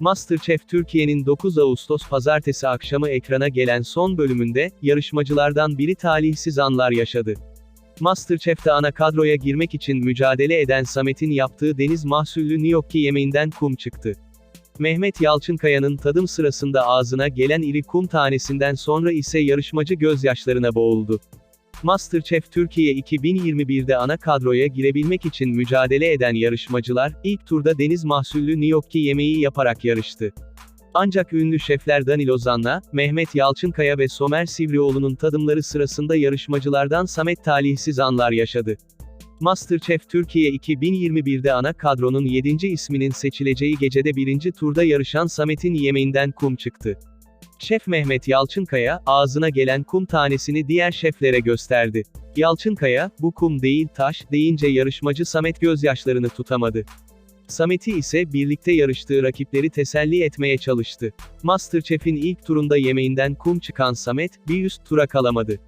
MasterChef Türkiye'nin 9 Ağustos pazartesi akşamı ekrana gelen son bölümünde, yarışmacılardan biri talihsiz anlar yaşadı. MasterChef'te ana kadroya girmek için mücadele eden Samet'in yaptığı deniz mahsullü gnocchi yemeğinden kum çıktı. Mehmet Yalçınkaya'nın tadım sırasında ağzına gelen iri kum tanesinden sonra ise yarışmacı gözyaşlarına boğuldu. MasterChef Türkiye 2021'de ana kadroya girebilmek için mücadele eden yarışmacılar, ilk turda deniz mahsullü gnocchi yemeği yaparak yarıştı. Ancak ünlü şefler Danilo Zanna, Mehmet Yalçınkaya ve Somer Sivrioğlu'nun tadımları sırasında yarışmacılardan Samet talihsiz anlar yaşadı. MasterChef Türkiye 2021'de ana kadronun 7. isminin seçileceği gecede birinci turda yarışan Samet'in yemeğinden kum çıktı. Şef Mehmet Yalçınkaya, ağzına gelen kum tanesini diğer şeflere gösterdi. Yalçınkaya, bu kum değil taş, deyince yarışmacı Samet gözyaşlarını tutamadı. Samet'i ise birlikte yarıştığı rakipleri teselli etmeye çalıştı. Masterchef'in ilk turunda yemeğinden kum çıkan Samet, bir üst tura kalamadı.